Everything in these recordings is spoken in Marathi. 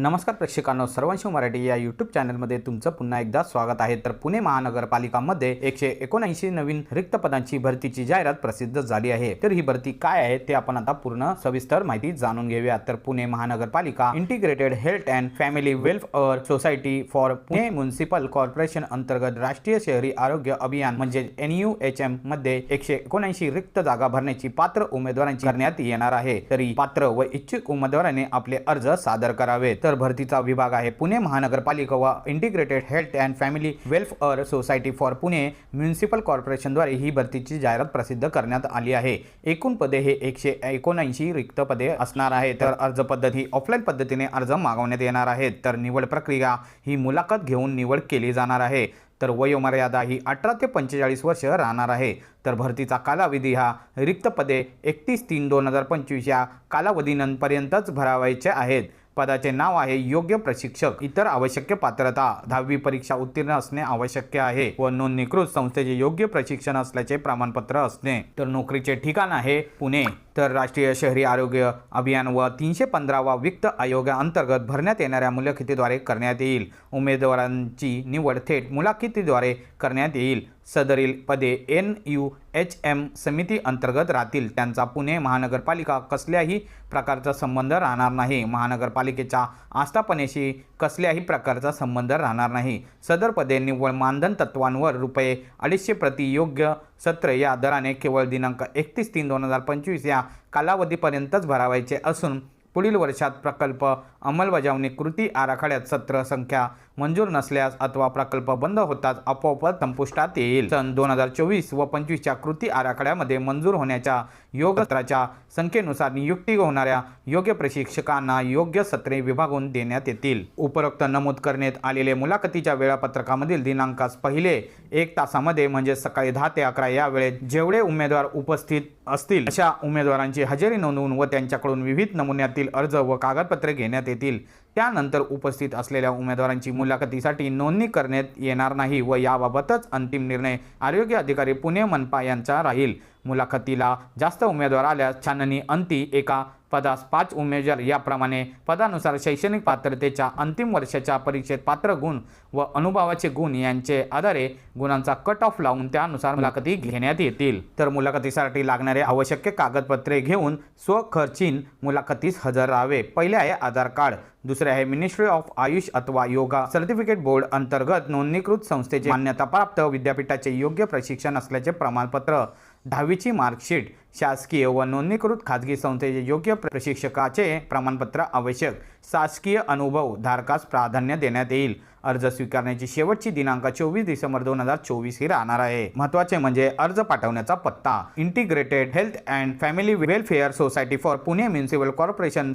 नमस्कार प्रेक्षकांनो सर्वांशी मराठी या यूट्यूब चॅनलमध्ये तुमचं पुन्हा एकदा स्वागत आहे. तर पुणे महानगरपालिकामध्ये एकशे एकोणऐंशी नवीन रिक्त पदांची भरतीची जाहिरात प्रसिद्ध झाली आहे. तर ही भरती काय आहे ते आपण आता पूर्ण सविस्तर माहिती जाणून घेऊया तर पुणे महानगरपालिका integrated health and family welfare society for Pune municipal corporation अंतर्गत राष्ट्रीय शहरी आरोग्य अभियान म्हणजे एन यू एच एममध्ये एकशे एकोणऐंशी रिक्त जागा भरण्याची पात्र उमेदवारांची करण्यात येणार आहे. तरी पात्र व इच्छुक उमेदवारांनी आपले अर्ज सादर करावेत. तर भरतीचा विभाग आहे. पुणे महानगरपालिका व integrated health and family welfare society for Pune municipal कॉर्पोरेशनद्वारे ही भरतीची जाहिरात प्रसिद्ध करण्यात आली आहे. एकूण पदे हे एकशे एकोणऐंशी रिक्त पदे असणार आहे तर अर्ज पद्धत ही ऑफलाईन पद्धतीने अर्ज मागवण्यात येणार आहेत. तर निवड प्रक्रिया ही मुलाखत घेऊन निवड केली जाणार आहे. तर वयोमर्यादा ही अठरा ते पंचेचाळीस वर्ष राहणार आहे. तर भरतीचा कालावधी हा रिक्त पदे एकतीस तीन दोन हजार पंचवीस या कालावधीनंतरपर्यंतच भरावायचे आहेत. पदाचे नाव आहे योग्य प्रशिक्षक. इतर आवश्यक पात्रता. दहावी परीक्षा उत्तीर्ण असणे आवश्यक आहे व नोंदणीकृत संस्थेचे योग्य प्रशिक्षण असल्याचे प्रमाणपत्र असणे. तर नोकरीचे ठिकाण आहे पुणे. तर राष्ट्रीय शहरी आरोग्य अभियान व तीनशे पंधरावा वित्त आयोगाअंतर्गत भरण्यात येणाऱ्या मुलाखतीद्वारे करण्यात येईल. उमेदवारांची निवड थेट मुलाखतीद्वारे करण्यात येईल. सदरील पदे एन यू एच एम समिती अंतर्गत राहतील. त्यांचा पुणे महानगरपालिका कसल्याही प्रकारचा संबंध राहणार नाही. महानगरपालिकेच्या आस्थापनेशी कसल्याही प्रकारचा संबंध राहणार नाही. सदर पदे निव्वळ मानधन तत्वांवर रुपये अडीचशे प्रति योग्य सत्र या दराने केवळ दिनांक एकतीस तीन दोन हजार पंचवीस या कालावधीपर्यंतच भरावायचे असून पुढील वर्षात प्रकल्प अंमलबजावणी कृती आराखड्यात सत्र संख्या मंजूर नसल्यास अथवा प्रकल्प बंद होताच आपोआप संपुष्टात येईल. सन दोन हजार चोवीस व पंचवीसच्या कृती आराखड्यामध्ये मंजूर होण्याच्या योग सत्राच्या संख्येनुसार नियुक्ती होणाऱ्या योग्य प्रशिक्षकांना योग्य सत्रे विभागून देण्यात येतील. उपरोक्त नमूद करण्यात आलेले मुलाखतीच्या वेळापत्रकामधील दिनांकास पहिले एक तासामध्ये म्हणजे सकाळी दहा ते अकरा या वेळेत जेवढे उमेदवार उपस्थित असतील अशा उमेदवारांची हजेरी नोंदवून व त्यांच्याकडून विविध नमुन्यातील अर्ज व कागदपत्रे घेण्यात येतील त्यानंतर उपस्थित असलेल्या उमेदवारांची मुलाखतीसाठी नोंदणी करण्यात येणार नाही व याबाबतच अंतिम निर्णय आरोग्य अधिकारी पुणे मनपा यांचा राहील. मुलाखतीला जास्त उमेदवार आल्यास छाननी अंती एका पदास पाच उमेदवार याप्रमाणे पदानुसार शैक्षणिक पात्रतेच्या अंतिम वर्षाच्या परीक्षेत पात्र गुण व अनुभवाचे गुण यांचे आधारे गुणांचा कट ऑफ लावून त्यानुसार मुलाखती घेण्यात येतील. तर मुलाखतीसाठी लागणारे आवश्यक कागदपत्रे घेऊन स्वखर्चीन मुलाखतीस हजर राहावे. पहिले आहे आधार कार्ड. दुसरे आहे मिनिस्ट्री ऑफ आयुष अथवा योगा सर्टिफिकेट बोर्ड अंतर्गत नोंदणीकृत संस्थेचे मान्यताप्राप्त विद्यापीठाचे योग्य प्रशिक्षण असल्याचे प्रमाणपत्र. दहावीची मार्कशीट शासकीय व नोंदणीकृत खाजगी संस्थेचे योग्य प्रशिक्षकाचे प्रमाणपत्र आवश्यक. शासकीय अनुभव धारकास प्राधान्य देण्यात येईल. अर्ज स्वीकारण्याची शेवटची दिनांक चोवीस डिसेंबर दोन हजार चोवीस ही राहणार आहे. महत्त्वाचे म्हणजे अर्ज पाठवण्याचा पत्ता. Integrated health and family welfare society for Pune municipal corporation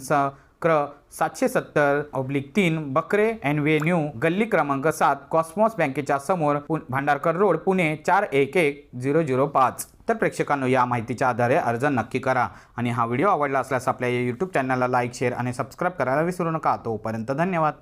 क्र सातशे सत्तर ऑब्लिक तीन बकरे एनव्हेन्यू गल्ली क्रमांक सात कॉस्मॉस बँकेच्या समोर पु- भांडारकर रोड पुणे चार एक एक झिरो झिरो पाच. तर प्रेक्षकांनो या माहितीच्या आधारे अर्ज नक्की करा. आणि हा व्हिडिओ आवडला असल्यास आपल्या यूट्यूब चॅनलला लाईक शेअर आणि सबस्क्राईब करायला विसरू नका. तोपर्यंत धन्यवाद.